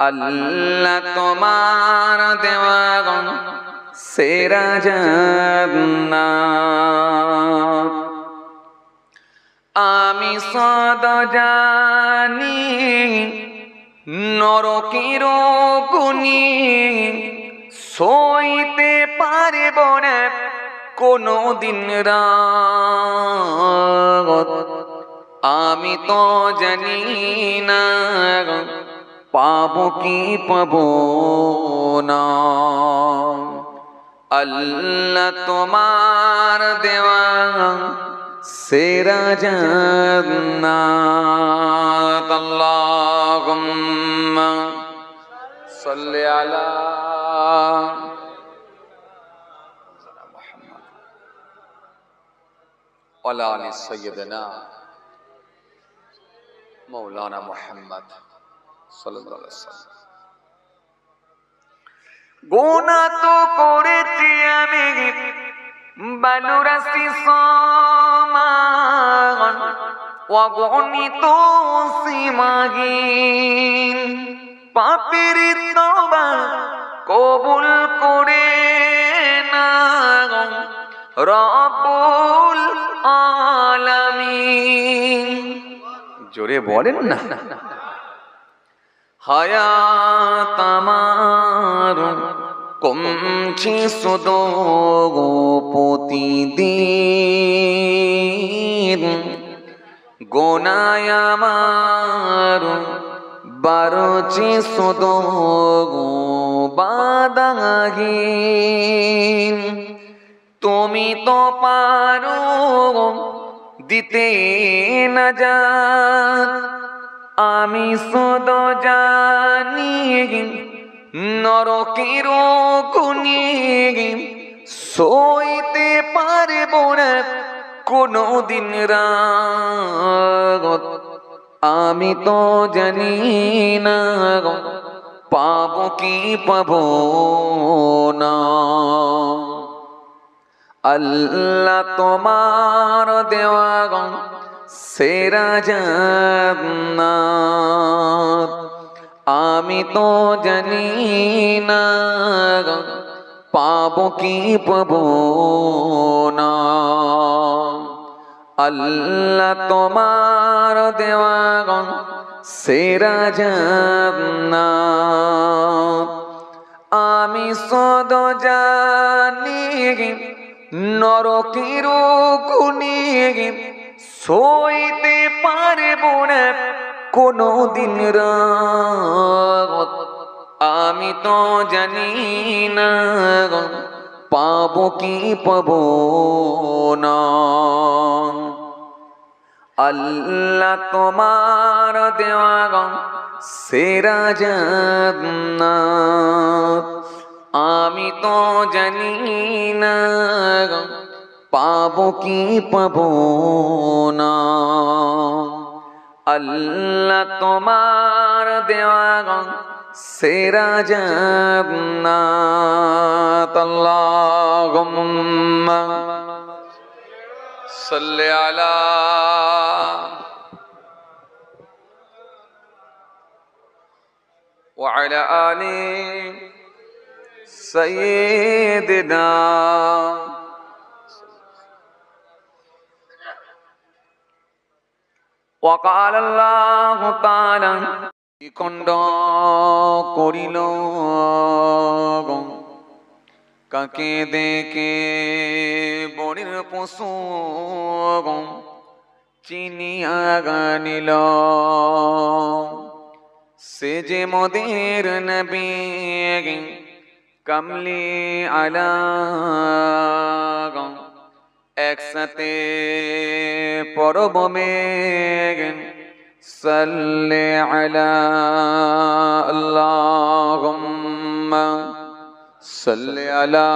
আল্লাহ তোমার দেওয়া সেরা জান্না আমি সদ জানি নরকের গুনি সইতে পারব না কোনো দিন রাত। আমি তো জানি না পাবো কি পাবো না আল্লাহ তোমার দেওয়া সেরা জান্নাত আল্লাহুম্মা সাল্লি আলা মুহাম্মদ ওয়ালা আলি সাইয়্যিদিনা গোনা তো করেছি আমি বালুরাসি সমান, অগণিত সীমাহীন। পাপের তবা কবুল করে না রবুল আলামিন। জোরে বলেন না। হায়াত আমার কমছে শুধু প্রতিদিন। গোনায় আমার বারোচে তুমি তো পারো দিতে না যা আমি সদ জানি নরকের গুনি সইতে পারব না কোনো দিন আমি তো জানি না পাব কি পাব না। আল্লাহ তোমার দেওয়া সেরা আমি তো জানি না পাবো কি পাবো না। আল্লাহ তোমার দেওয়া সেরা জান্নাত আমি সদ জানি, নরকের গুনি সইতে পারব না কোনো দিন রাত আমি তো জানি না পাব কি পাব না। আল্লাহ তোমার দেওয়া সেরা জান্নাত। আমি তো জানি না পাবো কি পাবো না আল্লাহ তোমার দেওয়া সেরা জান্নাত আল্লাহুম্মা সাল্লি আলা وعلى آل سيدنا وقال الله تعالى কণ্ড করিল কাকে দেখে বড়ির পশু চিনিয়া গানিল সে যে মোদের নবী কমলি আলা একসাথে পরবমে সাল্লে আলা আল্লাহুম্মা সাল্লি আলা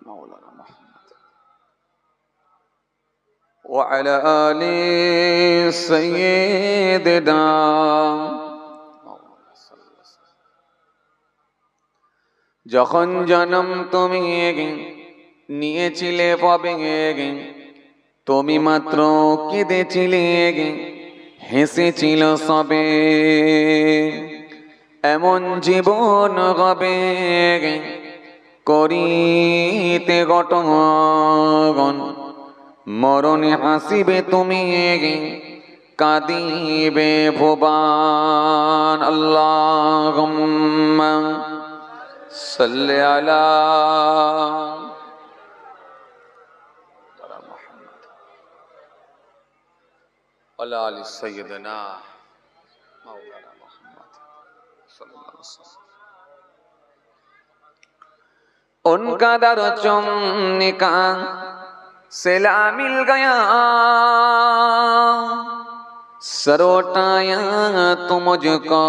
মাওলানা মুহাম্মদ ওয়া আলা আলি সাইয়্যিদিনা যখন জনম তুমি নিয়েছিলে পাবে তুমি মাত্র কেঁদেছিলে হেসেছিল সবে। এমন জীবন হবে করিতে গঠন। মরণে হাসিবে তুমি কাঁদিবে ভুবান। আল্লাহ صل علی محمد علی علی سیدنا مولانا محمد صلی اللہ علیہ وسلم. ان کا در چمنے کا سلا مل گیا. سروٹایا تو مجھ کو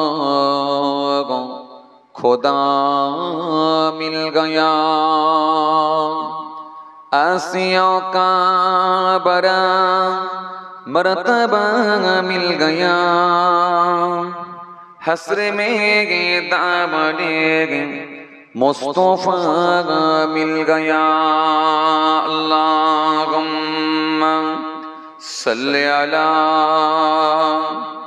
خدا مل گیا آسیوں کا برا مرتبہ مل گیا حسر میں گے دام گے مصطفیٰ مل گیا اللہم صلی اللہ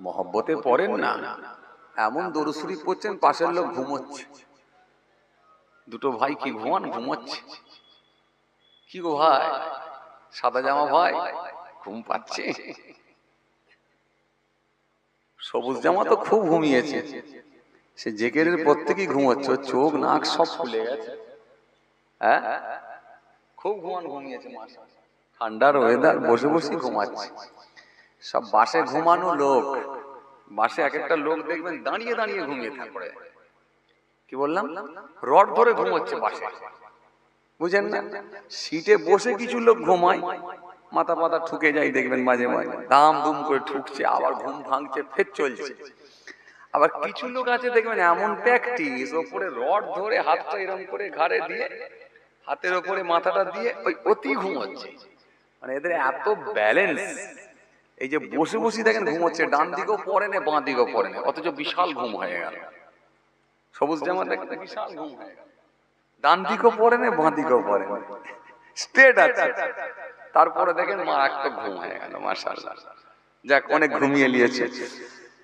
মহব্বতে পড়েন না। এমন দরুসুরি পড়ছেন, পাশের লোক ঘুমোচ্ছে। দুটো ভাই কি ঘুমান? ঘুমোচ্ছে। কি গো ভাই? সাদা জামা ভাই? ঘুম পাচ্ছে? সবুজ জামা তো খুব ঘুমিয়েছে। সে জেকেরের প্রত্যেকেই ঘুমোচ্ছে চোখ, নাক সব ফুলে গেছে। হ্যাঁ? খুব ঘুমান, ঘুমিয়েছে মাসা ঠান্ডার ওয়েদার বসে বসে ঘুমাচ্ছে। সব বাসে ঘুমানো লোক। বাসে এক একটা লোক দেখবেন দাঁড়িয়ে দাঁড়িয়ে ঘুমিয়ে থাকবে কি বললাম? রড ধরে ঘুমোচ্ছে বাসে। বুঝেন না? সিটে বসে কিছু লোক ঘুমায় মাথা পাতা ঠুকে যায় দেখবেন মাঝে মাঝে। দাম দুম করে ঠুকছে আবার ঘুম ভাঙছে ফের চলছে। আবার কিছু লোক আছে দেখবেন এমন প্র্যাকটিস ওপরে রড ধরে হাতটা এরম করে ঘাড়ে দিয়ে হাতের ওপরে মাথাটা দিয়ে ওই অতি ঘুমোচ্ছে। মানে এদের এত ব্যালেন্স এই যে বসে বসে দেখেন ঘুমোচ্ছে ডান দিকেও পরে না বাঁ দিকেও পরে না অথচ বিশাল ঘুম হয়ে গেল। সবুজ জামা দেখেন বিশাল ঘুম হয়ে গেল। ডান দিকেও পরে না বাঁ দিকেও পরে না। স্ট্রেট আছে। তারপরে দেখেন মারাত্মক ঘুম হয়ে গেল মাশাআল্লাহ। যাক অনেক ঘুমিয়ে নিয়েছে।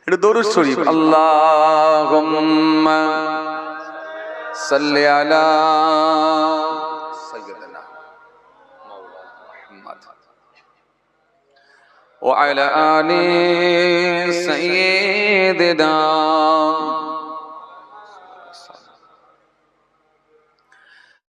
একটু দরুদ শরীফ। আল্লাহুম্মা সাল্লি আলা وعلى آل سيدنا